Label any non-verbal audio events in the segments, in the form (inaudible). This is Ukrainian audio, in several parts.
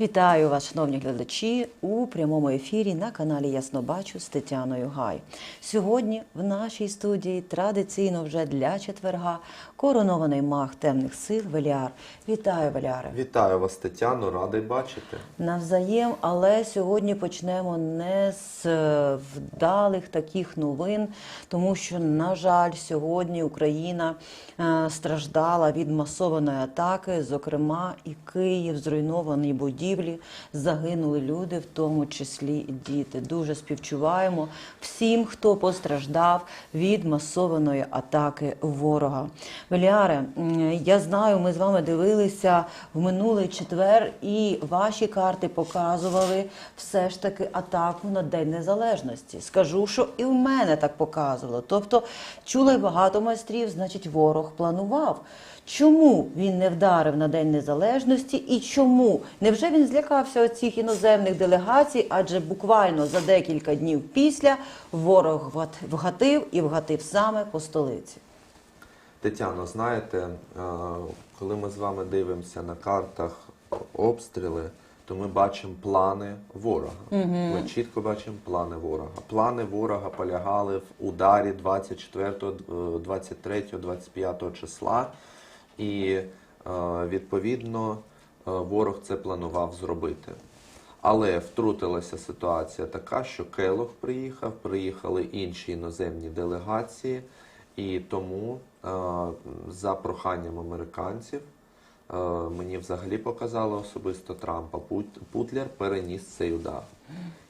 Вітаю вас, шановні глядачі, у прямому ефірі на каналі Яснобачу з Тетяною Гай. Сьогодні в нашій студії традиційно вже для четверга коронований маг темних сил Веліар. Вітаю, Веліаре! Вітаю вас, Тетяно, радий бачити. Навзаєм, але сьогодні почнемо не з е, вдалих таких новин, тому що, на жаль, сьогодні Україна е, страждала від масованої атаки, зокрема, і Київ, зруйнований зруйновані будівлі, загинули люди, в тому числі і діти. Дуже співчуваємо всім, хто постраждав від масованої атаки ворога. Веліаре, я знаю, ми з вами дивилися в минулий четвер, і ваші карти показували все ж таки атаку на День Незалежності. Скажу, що і в мене так показувало. Тобто чули багато майстрів, значить, ворог планував. Чому він не вдарив на День Незалежності і чому? Невже він злякався оцих іноземних делегацій? Адже буквально за декілька днів після ворог вгат- вгатив і вгатив саме по столиці. Тетяно, знаєте, е, коли ми з вами дивимося на картах обстріли, то ми бачимо плани ворога. Ми чітко бачимо плани ворога. Плани ворога полягали в ударі 24, е, 23, 25 числа, і е, відповідно е, ворог це планував зробити. Але втрутилася ситуація така, що Келох приїхав, приїхали інші іноземні делегації, і тому е, за проханням американців мені взагалі показали особисто Трампа. Пут- Путлер переніс цей удар.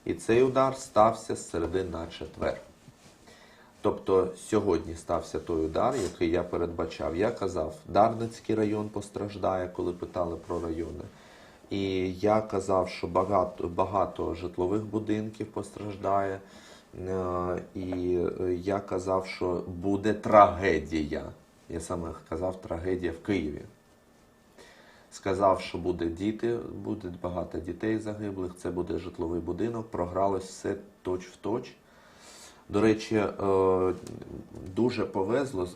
І цей удар стався з середи на четвер. Тобто сьогодні стався той удар, який я передбачав. Я казав, Дарницький район постраждає, коли питали про райони. І я казав, що багато, багато житлових будинків постраждає. Е, І е, я казав, що буде трагедія. Я саме казав трагедія в Києві. Сказав, що буде діти, буде багато дітей загиблих, це буде житловий будинок. Програлось все точ в точ. До речі, е, дуже повезло.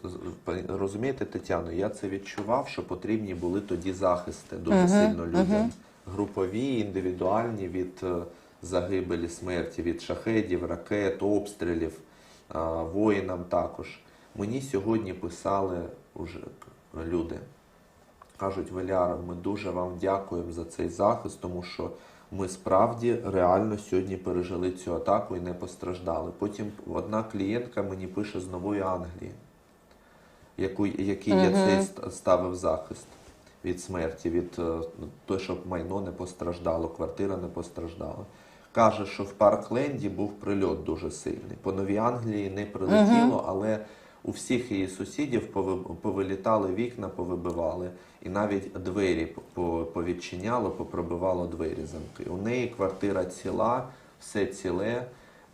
Розумієте, Тетяно, я це відчував, що потрібні були тоді захисти дуже сильно людям. Групові, індивідуальні від е, загибелі, смерті, від шахедів, ракет, обстрілів, е, воїнам також. Мені сьогодні писали уже люди. Кажуть, Валяра, ми дуже вам дякуємо за цей захист, тому що ми справді реально сьогодні пережили цю атаку і не постраждали. Потім одна клієнтка мені пише з Нової Англії, яку, який я цей ставив захист від смерті, від е, того, щоб майно не постраждало, квартира не постраждала. Каже, що в Паркленді був прильот дуже сильний. По Новій Англії не прилетіло, але у всіх її сусідів повилітали вікна, повибивали, і навіть двері повідчиняло, попробивало двері замки. У неї квартира ціла, все ціле.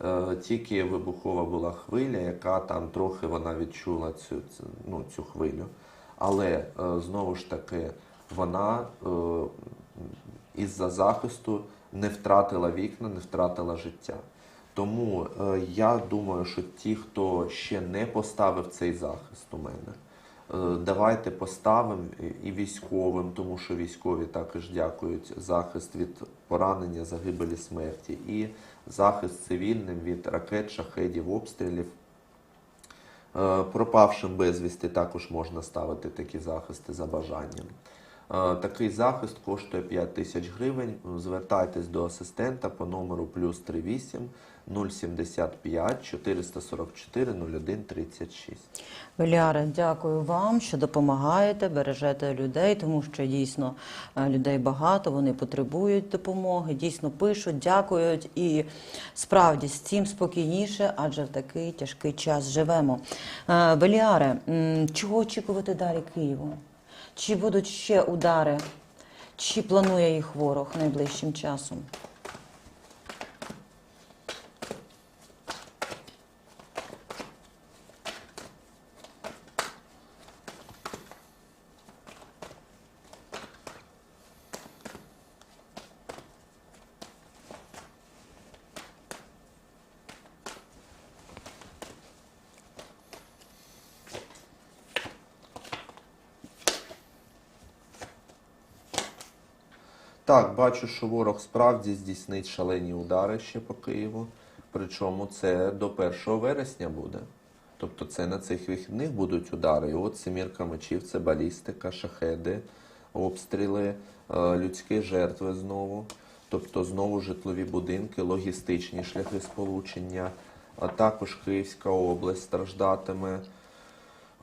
Е, Тільки вибухова була хвиля, яка там трохи вона відчула цю, ну, цю хвилю. Але е, знову ж таки вона е, із-за захисту не втратила вікна, не втратила життя. Тому е, я думаю, що ті, хто ще не поставив цей захист у мене, е, давайте поставимо і- військовим, тому що військові також дякують захист від поранення, загибелі смерті, і захист цивільним від ракет, шахедів, обстрілів. Е, Пропавшим безвісти також можна ставити такі захисти за бажанням. Е, Такий захист коштує 5 тисяч гривень. Звертайтесь до асистента по номеру плюс 38 075 444 01 36. Веліаре, дякую вам, що допомагаєте, бережете людей, тому що дійсно е, людей багато, вони потребують допомоги, дійсно пишуть, дякують. І справді з цим спокійніше, адже в такий тяжкий час живемо. Веліаре, чого очікувати далі Києву? Чи будуть ще удари? Чи планує їх ворог найближчим часом? Так, бачу, що ворог справді здійснить шалені удари ще по Києву. Причому це до 1 вересня буде. Тобто це на цих вихідних будуть удари. І от семірка мечів, це балістика, шахеди, обстріли, е, людські жертви знову. Тобто знову житлові будинки, логістичні шляхи сполучення, а також Київська область страждатиме.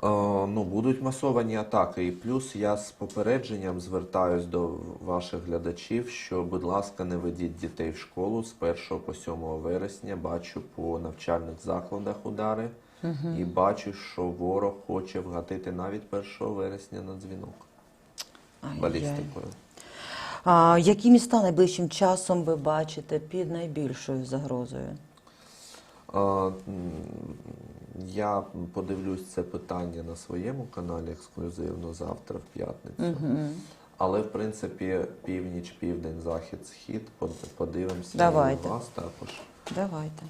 Е, Ну, будуть масовані атаки. І плюс я з попередженням звертаюсь до ваших глядачів, що, будь ласка, не ведіть дітей в школу з 1 по 7 вересня. Бачу по навчальних закладах удари. І бачу, що ворог хоче вгатити навіть 1 вересня на дзвінок Ай-яй. балістикою. А, які міста найближчим часом ви бачите під найбільшою загрозою? А, Я подивлюсь це питання на своєму каналі ексклюзивно завтра в п'ятницю. Але в принципі північ, південь, захід, схід подивимося Давайте. і у вас також, Давайте.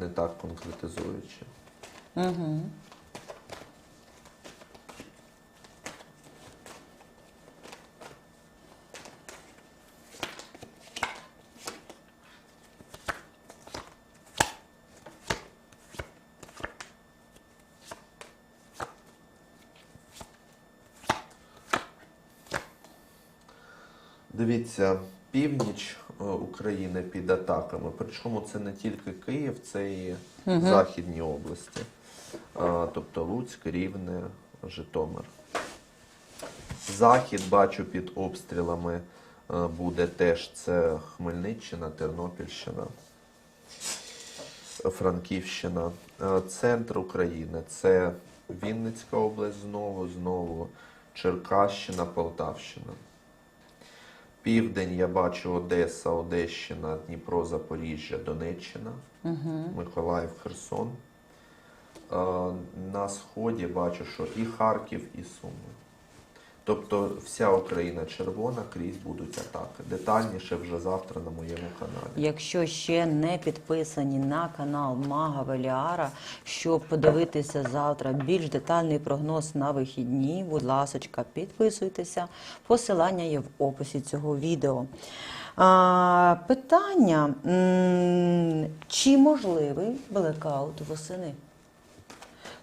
не так конкретизуючи. Угу. Дивіться, північ е, України під атаками. Причому це не тільки Київ, це і західні області, тобто Луцьк, Рівне, Житомир. Захід бачу під обстрілами е, буде теж це Хмельниччина, Тернопільщина, Франківщина. Е, Центр України це Вінницька область знову, знову Черкащина, Полтавщина. Південь я бачу Одеса, Одещина, Дніпро, Запоріжжя, Донеччина, Миколаїв, Херсон. Е, На сході бачу, що і Харків, і Суми. Тобто вся Україна червона, крізь будуть атаки. Детальніше вже завтра на моєму каналі. Якщо ще не підписані на канал Мага Веліара, щоб подивитися завтра більш детальний прогноз на вихідні, будь ласочка, підписуйтеся. Посилання є в описі цього відео. А, питання: чи можливий блекаут восени?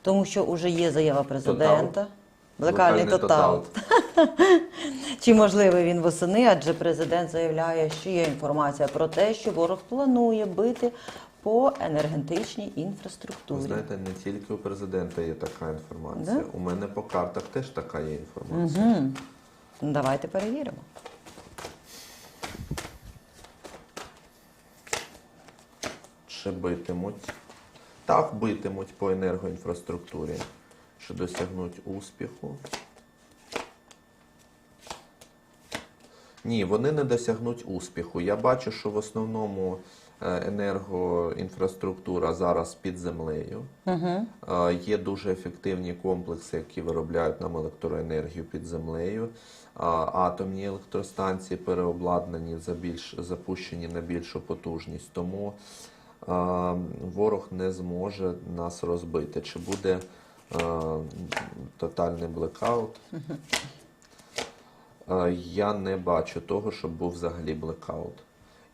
Тому що вже є заява президента. Блекальний тотал. (laughs) Чи можливий він восени? Адже президент заявляє, що є інформація про те, що ворог планує бити по енергетичній Ви інфраструктурі. знаєте, не тільки у президента є така інформація. Да? У мене по картах теж така є інформація. Угу. Давайте перевіримо. Чи битимуть? Так, битимуть по енергоінфраструктурі, що досягнуть успіху. Ні, вони не досягнуть успіху. Я бачу, що в основному е, енергоінфраструктура зараз під землею. Угу. Е, Є дуже ефективні комплекси, які виробляють нам електроенергію під землею. Атомні електростанції переобладнані за більш запущені на більшу потужність. Тому е, ворог не зможе нас розбити. Чи буде е, тотальний блекаут? Е, Я не бачу того, щоб був взагалі блекаут.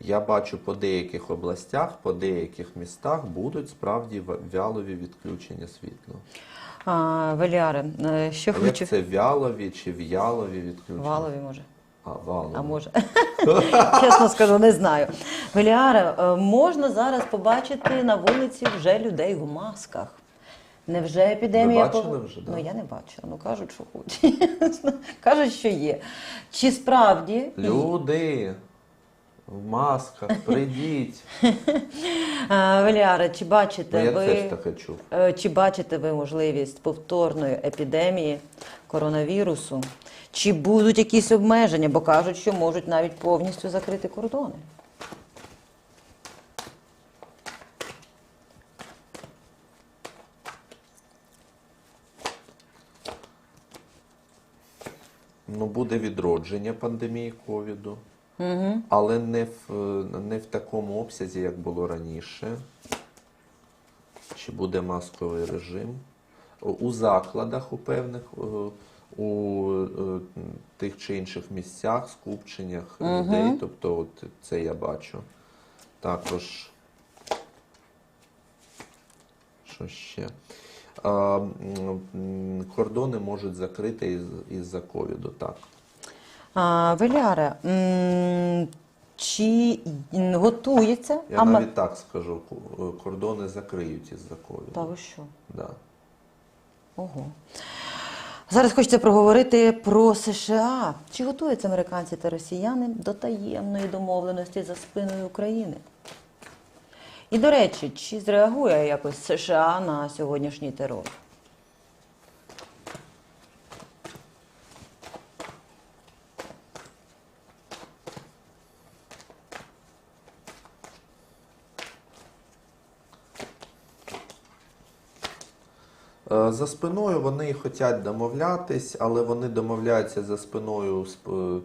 Я бачу по деяких областях, по деяких містах будуть справді вялові відключення світла. А, Веліаре, е, що хочу. як це вялові чи в'ялові відключення? Валові може. А, валові. А може, (laughs) чесно скажу, не знаю. Веліаре, е, можна зараз побачити на вулиці вже людей в масках. Невже епідемія? Ви бачили вже, да? Ну я не бачила. Ну кажуть, що хочуть. (laughs) кажуть, що є. Чи справді Люди в масках, (laughs) прийдіть. Веліаре, чи Ну, бачите я ви теж таке чув. е, чи бачите ви можливість повторної епідемії коронавірусу? Чи будуть якісь обмеження? Бо кажуть, що можуть навіть повністю закрити кордони. Ну, буде відродження пандемії ковіду, Угу. але не в, не в такому обсязі, як було раніше. Чи буде масковий режим? У закладах у певних е, у е, тих чи інших місцях, скупченнях людей. Тобто, от це я бачу. Також. Що ще? Кордони можуть закрити із- із-за ковіду, так. А, Веляре, чи готується? Я навіть так скажу, кордони закриють із-за ковіду. Та ви що? Да. Ого. Зараз хочеться проговорити про США. Чи готуються американці та росіяни до таємної домовленості за спиною України? І до речі, чи зреагує якось США на сьогоднішній терор? Е, За спиною вони хочуть домовлятись, але вони домовляються за спиною сп-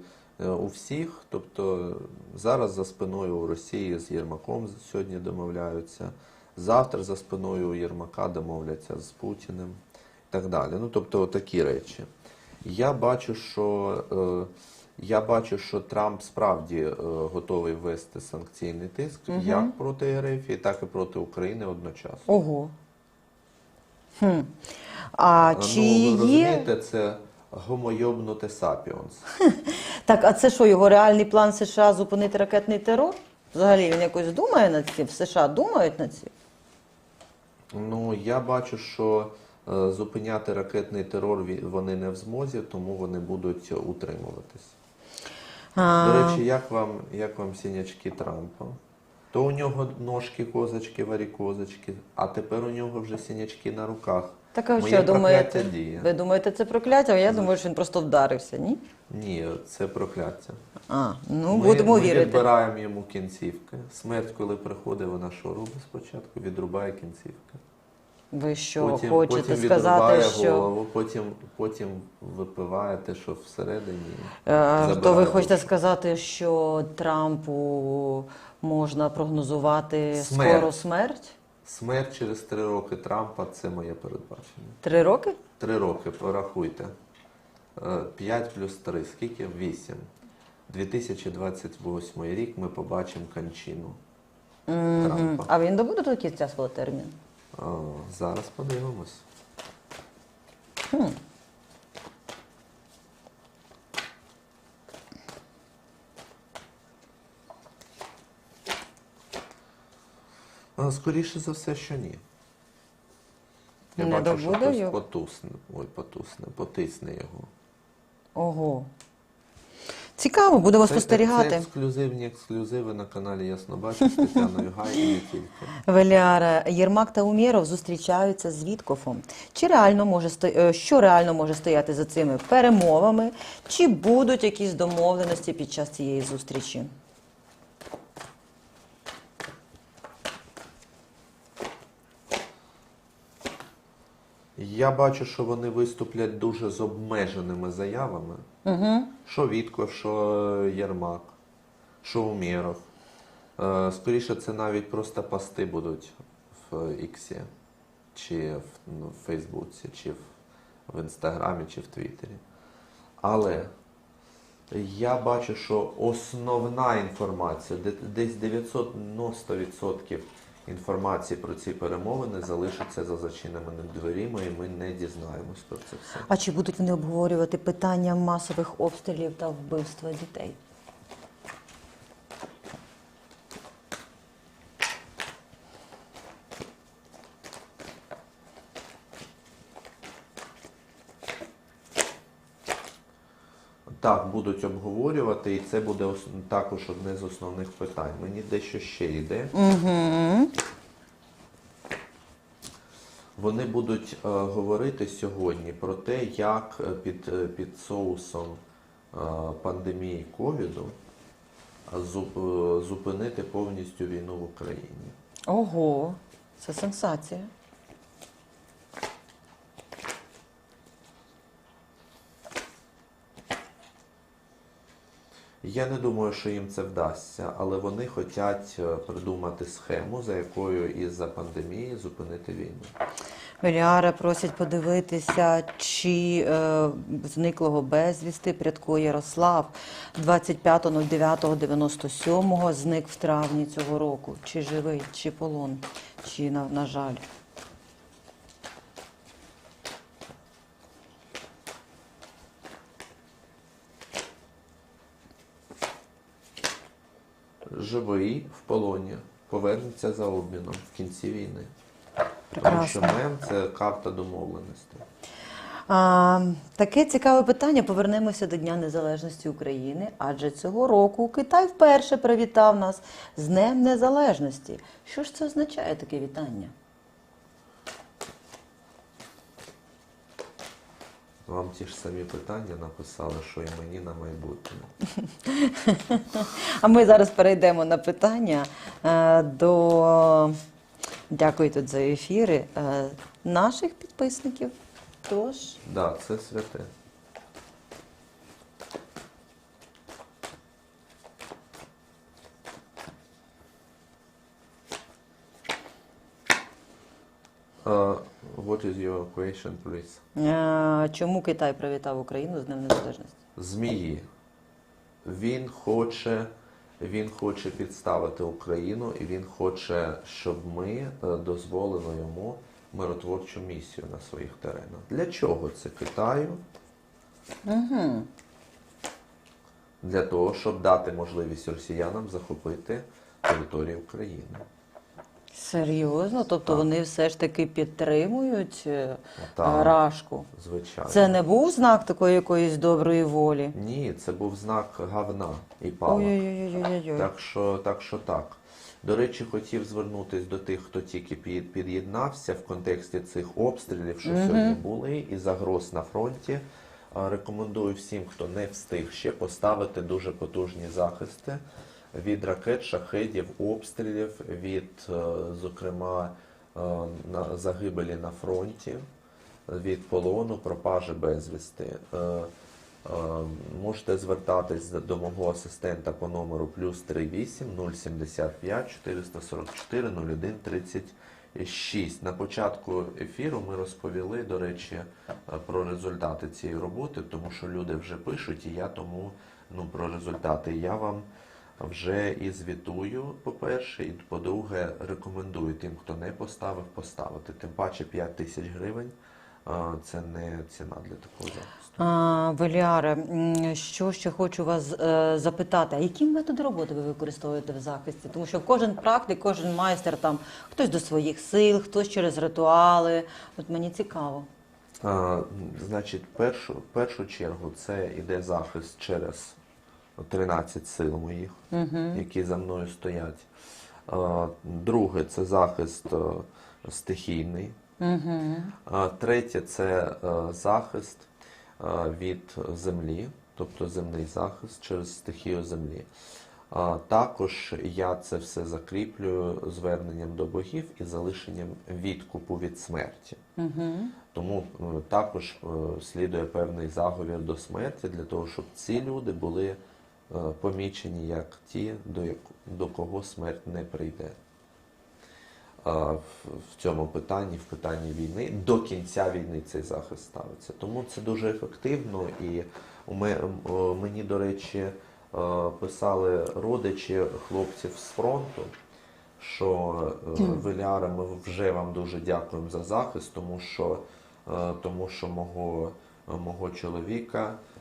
у всіх. Тобто зараз за спиною у Росії з Єрмаком сьогодні домовляються. Завтра за спиною у Єрмака домовляться з Путіним і так далі. Ну, тобто такі речі. Я бачу, що е, я бачу, що Трамп справді е, готовий ввести санкційний тиск як проти РФ, так і проти України одночасно. Ого. Хм. А чи ну, ви є. розумієте, це гомойобнути сапіонс. (laughs) Так, а це що, його реальний план США зупинити ракетний терор? Взагалі він якось думає над цим? В США думають над цим? Ну, я бачу, що е, зупиняти ракетний терор вони не в змозі, тому вони будуть утримуватись. А, До речі, як вам, як вам сінячки Трампа? То у нього ножки, козочки, варікозочки, а тепер у нього вже сінячки на руках. Так а Моє що думаєте? прокляття діє. Ви думаєте, це прокляття? А я думаю, що він просто вдарився, ні? Ні, це прокляття. А, ну ми, будемо ми вірити. відбираємо йому кінцівки. Смерть, коли приходить, вона що робить спочатку? Відрубає кінцівки. Ви що потім, хочете потім сказати, що голову, потім, потім випиває те, що всередині. Е, то ви забирає хочете сказати, що Трампу можна прогнозувати Смерть. скоро смерть? Смерть через три роки Трампа це моє передбачення. Три роки? Три роки, порахуйте. 5 плюс 3, скільки? 8. 2028 рік ми побачимо кончину Мгм. Трампа. А він добуде до кінця свого терміну? А, зараз подивимось. А, Скоріше за все, що ні. Я Не бачу, що хтось його? потусне, ой, потусне, потисне його. Ого. Цікаво, будемо Це, спостерігати. це ексклюзивні ексклюзиви на каналі Ясно Бачу з Тетяною Гай і не тільки. Валяра Єрмак та Умєров зустрічаються з Віткофом. Чи реально може сто... е, що реально може стояти за цими перемовами? Чи будуть якісь домовленості під час цієї зустрічі? Я бачу, що вони виступлять дуже з обмеженими заявами. Угу. Що Вітков, що Єрмак, що Умєров. Е, Скоріше, це навіть просто пости будуть в Іксі, чи в, ну, Фейсбуці, чи в, в Інстаграмі, чи в Твіттері. Але я бачу, що основна інформація, десь 90% інформації про ці перемовини залишаться за зачиненими дверима, і ми не дізнаємось про це все. А чи будуть вони обговорювати питання масових обстрілів та вбивства дітей? Так, будуть обговорювати, і це буде також одне з основних питань. Мені дещо ще йде. Угу. Вони будуть е, говорити сьогодні про те, як е, під, е, під соусом е, пандемії ковіду зуп- е, зупинити повністю війну в Україні. Ого, це сенсація. Я не думаю, що їм це вдасться, але вони хочуть е, придумати схему, за якою із-за пандемії зупинити війну. Веліара просять подивитися, чи е, зниклого безвісти Прядко Ярослав 25.09.97 зник в травні цього року. Чи живий, чи полон, чи на, на жаль. Живий в полоні, повернеться за обміном в кінці війни. Тому що мем це карта домовленості. А, таке цікаве питання. Повернемося до Дня Незалежності України, адже цього року Китай вперше привітав нас з Днем Незалежності. Що ж це означає таке вітання? Вам ті ж самі питання написали, що і мені на майбутнє. А ми зараз перейдемо на питання е, до дякую тут за ефіри е, наших підписників. Тож Да, це святе. What is your question, please? е, чому Китай привітав Україну з Днем Незалежності? Змії. Він хоче, він хоче підставити Україну і він хоче, щоб ми е, дозволили йому миротворчу місію на своїх теренах. Для чого це Китаю? Угу. Для того, щоб дати можливість росіянам захопити територію України. Серйозно? Тобто Так. вони все ж таки підтримують е, Так. Рашку? Звичайно. Це не був знак такої якоїсь доброї волі? Ні, це був знак говна і палок. Так що, так що так. До речі, хотів звернутися до тих, хто тільки під'єднався в контексті цих обстрілів, що сьогодні були, і загроз на фронті. Рекомендую всім, хто не встиг ще поставити дуже потужні захисти від ракет, шахедів, обстрілів, від, е, зокрема, е, загибелі на фронті, від полону, пропажі безвісти. Е, Можете звертатись до мого асистента по номеру плюс 38 075 444 01 36. На початку ефіру ми розповіли, до речі, про результати цієї роботи, тому що люди вже пишуть, і я тому ну, про результати. Я вам вже і звітую, по-перше, і по-друге, рекомендую тим, хто не поставив, поставити. Тим паче 5 тисяч гривень це не ціна для такого захисту. А, Веліаре, що ще хочу вас е, запитати, а які методи роботи ви використовуєте в захисті? Тому що кожен практик, кожен майстер там хтось до своїх сил, хтось через ритуали. От мені цікаво. А, Значить, першу, першу чергу це іде захист через 13 сил моїх, які за мною стоять. Друге це захист е, стихійний. А, Третє це е, захист е, від землі, тобто земний захист через стихію землі. Також я це все закріплюю зверненням до богів і залишенням відкупу від смерті. Тому е, також е, слідує певний заговір до смерті для того, щоб ці люди були е, помічені як ті, до, до кого смерть не прийде. В, цьому питанні, в питанні війни, до кінця війни цей захист ставиться. Тому це дуже ефективно. І у мені, до речі, е, писали родичі хлопців з фронту, що е, Веліара, ми вже вам дуже дякуємо за захист, тому що, е, тому що мого, мого чоловіка е,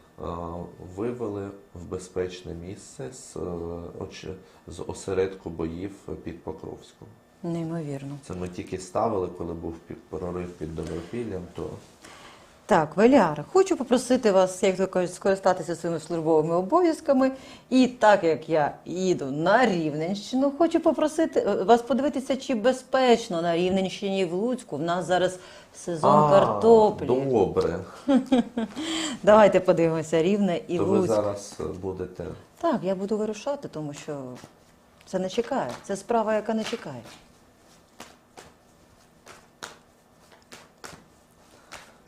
вивели в безпечне місце з, е, з осередку боїв під Покровськом. Неймовірно. Це ми тільки ставили, коли був прорив під Добропіллям, то Так, Веліаре, хочу попросити вас, як то кажуть, скористатися своїми службовими обов'язками. І так як я їду на Рівненщину, хочу попросити е, вас подивитися, чи безпечно на Рівненщині в Луцьку. В нас зараз сезон картоплі. Добре. (laughs) Давайте подивимося Рівне і то ви Луцьк. зараз е, будете. Так, я буду вирушати, тому що це не чекає. Це справа, яка не чекає.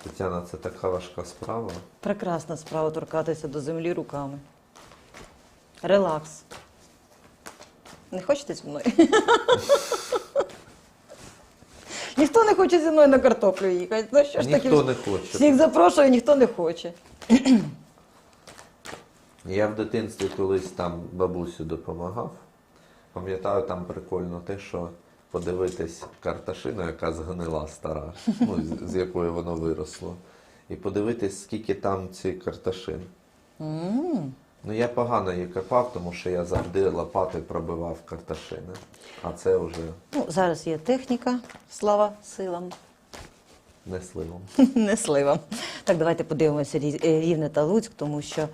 Тетяна, це така важка справа. Прекрасна справа торкатися до землі руками. Релакс. Не хочете зі мною? (laughs) Ніхто не хоче зі мною на картоплю їхати. Ну що ж таке? Ніхто не хоче. Всіх запрошую, ніхто не хоче. Я в дитинстві колись там бабусю допомагав. Пам'ятаю, там прикольно те, що подивитись карташину, яка згнила стара, ну, з- з якої воно виросло. І подивитись, скільки там цих карташин. Ну я погано її копав, тому що я завжди лопатою пробивав карташини. А це вже Ну, зараз є техніка, слава силам. не сливом. (laughs) Не сливам. Так, давайте подивимося Рі- е, Рівне та Луцьк, тому що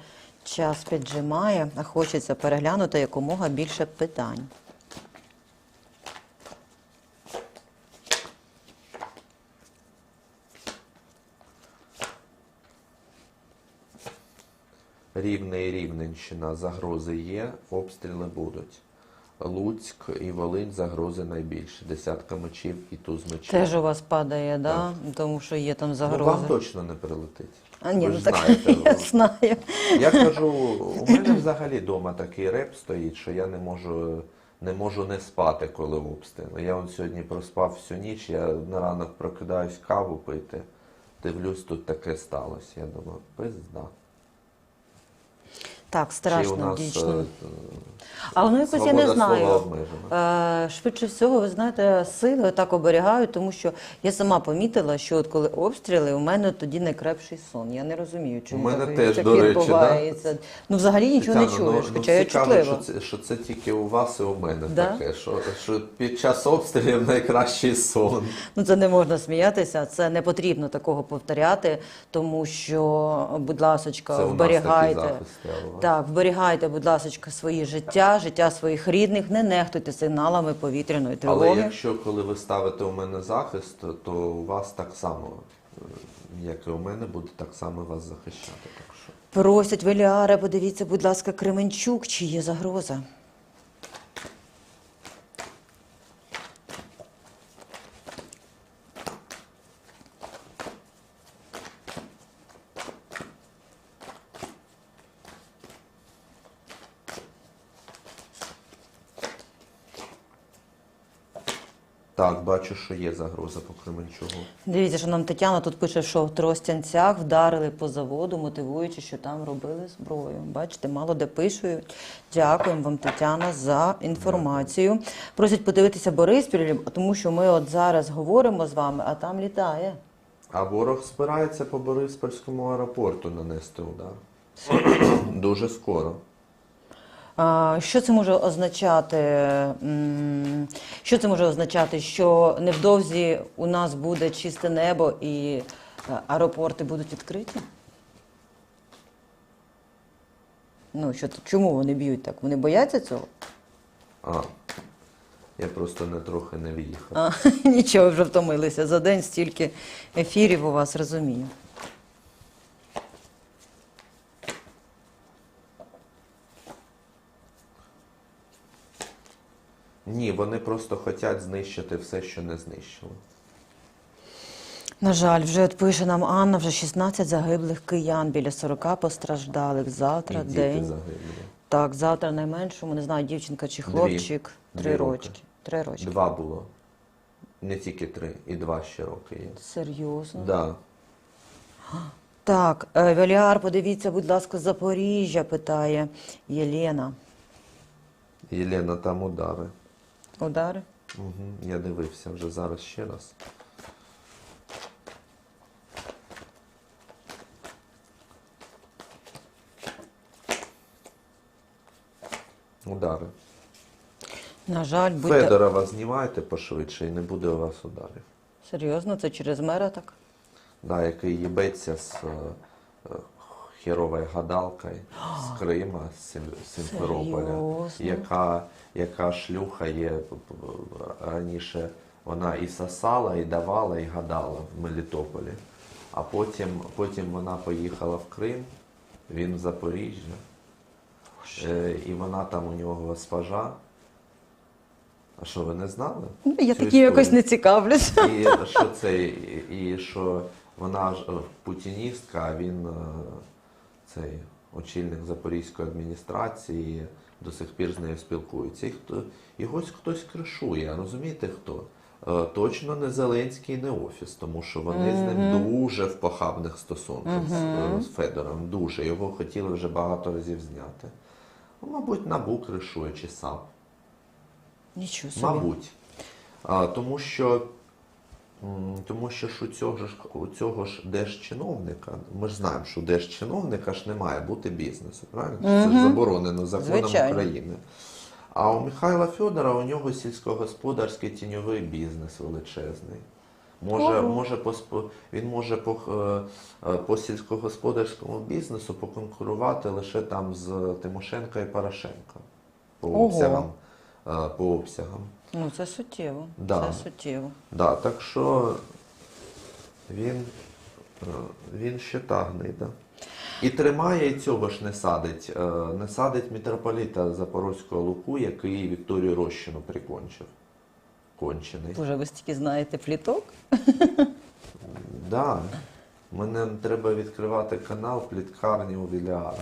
час піджимає, а хочеться переглянути якомога більше питань. Рівне і Рівненщина загрози є, обстріли будуть. Луцьк і Волинь загрози найбільше. Десятка мечів і туз мечів. Теж у вас падає, да? тому що є там Ну, загрози. вам точно не прилетить. А ні, Ви ну ж так знаєте. (laughs) я знаю. Я кажу, у мене взагалі вдома такий реп стоїть, що я не можу не можу не спати, коли обстріли. Я он сьогодні проспав всю ніч, я на ранок прокидаюсь каву пити. Дивлюсь, тут таке сталося. Я думаю, пизда. Так, Чи у страшно нас дійсно. е, А воно якось я не знаю. Е, швидше всього, ви знаєте, сили так оберігають, тому що я сама помітила, що от коли обстріли, у мене тоді найкрапший сон. Я не розумію, чому У мене так, теж, так до речі, відбувається. Ну, взагалі нічого не чуєш, ну, хоча я всі чутлива. що це, що це тільки у вас і у мене Да? таке, що, що під час обстрілів найкращий сон. Ну, це не можна сміятися, це не потрібно такого повторяти, тому що, будь ласочка, Це у нас а у вас? Так, вберігайте, будь ласка, свої життя, життя своїх рідних, не нехтуйте сигналами повітряної тривоги. Але якщо коли ви ставите у мене захист, то у вас так само, е, як і у мене, буде так само вас захищати. Так що. Просять Веліаре, подивіться, будь ласка, Кременчук, чи є загроза? Так, бачу, що є загроза по Кременчугу. Дивіться, що нам Тетяна тут пише, що в Тростянцях вдарили по заводу, мотивуючи, що там робили зброю. Бачите, мало де пишуть. Дякуємо вам, Тетяна, за інформацію. Просять подивитися Бориспіль, тому що ми от зараз говоримо з вами, а там літає. А ворог збирається по Бориспольському аеропорту нанести удар. Дуже скоро. Що це може означати? Що це може означати? Що невдовзі у нас буде чисте небо і е, аеропорти будуть відкриті? Ну, що, чому вони б'ють так? Вони бояться цього? А, я просто не трохи не в'їхав. А, (laughs) нічого, вже втомилися. За день стільки ефірів у вас розумію. Ні, вони просто хочуть знищити все, що не знищили. На жаль, вже от пише нам Анна, вже 16 загиблих киян, біля 40 постраждалих. Завтра І діти загиблі. Так, завтра найменшому, не знаю, дівчинка чи хлопчик. Дві Три роки. рочки. Три рочки. Два було. Не тільки три, і два ще роки є. Серйозно. Да. Так, е, Веліар, подивіться, будь ласка, Запоріжжя, питає Єлена. Єлена там удари. Удари? Угу. Я дивився вже зараз ще раз. Удари. На жаль, будьте... Федорова знімайте пошвидше і не буде у вас ударів. Серйозно, це через мера так? Да, який їбеться з е, е, херовою гадалкою (gasps) Крима, з Сім- Сімферополя, яка, яка шлюха є п- п- раніше. Вона і сосала, і давала, і гадала в Мелітополі. А потім, потім вона поїхала в Крим, він в Запоріжжя. Е, і вона там у нього госпожа. А що, ви не знали? Я цю такі якось не цікавлюся. І що це, і, і що вона ж е, путіністка, а він е, цей очільник Запорізької адміністрації, до сих пір з нею спілкується. І хто, його хтось кришує, розумієте хто? Е, Точно не Зеленський, не офіс, тому що вони з ним дуже в похабних стосунках з, е, з Федором. Дуже його хотіли вже багато разів зняти. Ну, мабуть, НАБУ кришує чи САП. Нічого собі. Мабуть. А, тому що, тому що ж у цього ж у цього ж держчиновника, ми ж знаємо, що у держчиновника ж не має бути бізнесу, правильно? Це ж заборонено законом Звичайно. України. А у Михайла Федора у нього сільськогосподарський тіньовий бізнес величезний. Може, може по, він може по, е, е, по сільськогосподарському бізнесу поконкурувати лише там з Тимошенка і Порошенка по обсягам. Е, По обсягам. Ну, це суттєво. Да. Це суттєво. Да, так що він, е, він ще та гнида. І тримає і цього ж не садить. е, Не садить митрополіта Запорозького Луку, який Вікторію Рощину прикончив. Кончений. Боже, ви стільки знаєте пліток? (laughs) Да. Мене треба відкривати канал Пліткарні у Віляра.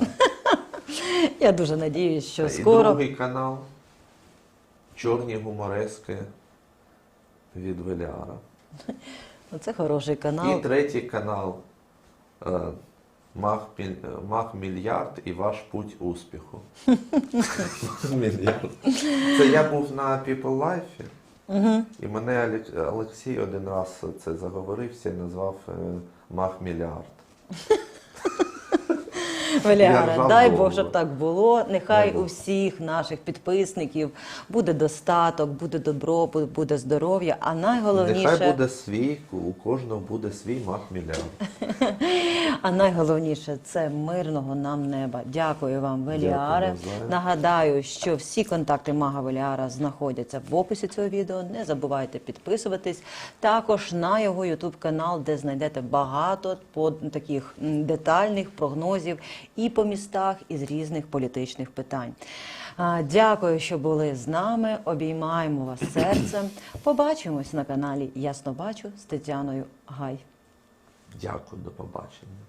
(laughs) Я дуже надіюсь, що І скоро. другий канал Чорні гуморески від Веліара. Це хороший канал. І третій канал е, Мах, Мах Мільярд і ваш путь успіху. (laughs) Мільярд. Це я був на People Life, і мене Олексій один раз це заговорився і назвав е, Мах Мільярд. (laughs) Валяра, дай. Бог, щоб так було. Нехай у всіх наших підписників буде достаток, буде добро, буде здоров'я. А найголовніше, Нехай буде свій, у кожного буде свій Мах Мільярд. (laughs) а найголовніше це мирного нам неба. Дякую вам, Веліаре. Нагадаю, що всі контакти Мага Веліара знаходяться в описі цього відео. Не забувайте підписуватись. Також на його Ютуб канал, де знайдете багато по таких детальних прогнозів і по містах, і з різних політичних питань. Дякую, що були з нами. Обіймаємо вас серцем. Побачимось на каналі Ясно Бачу з Тетяною Гай. Дякую, до побачення.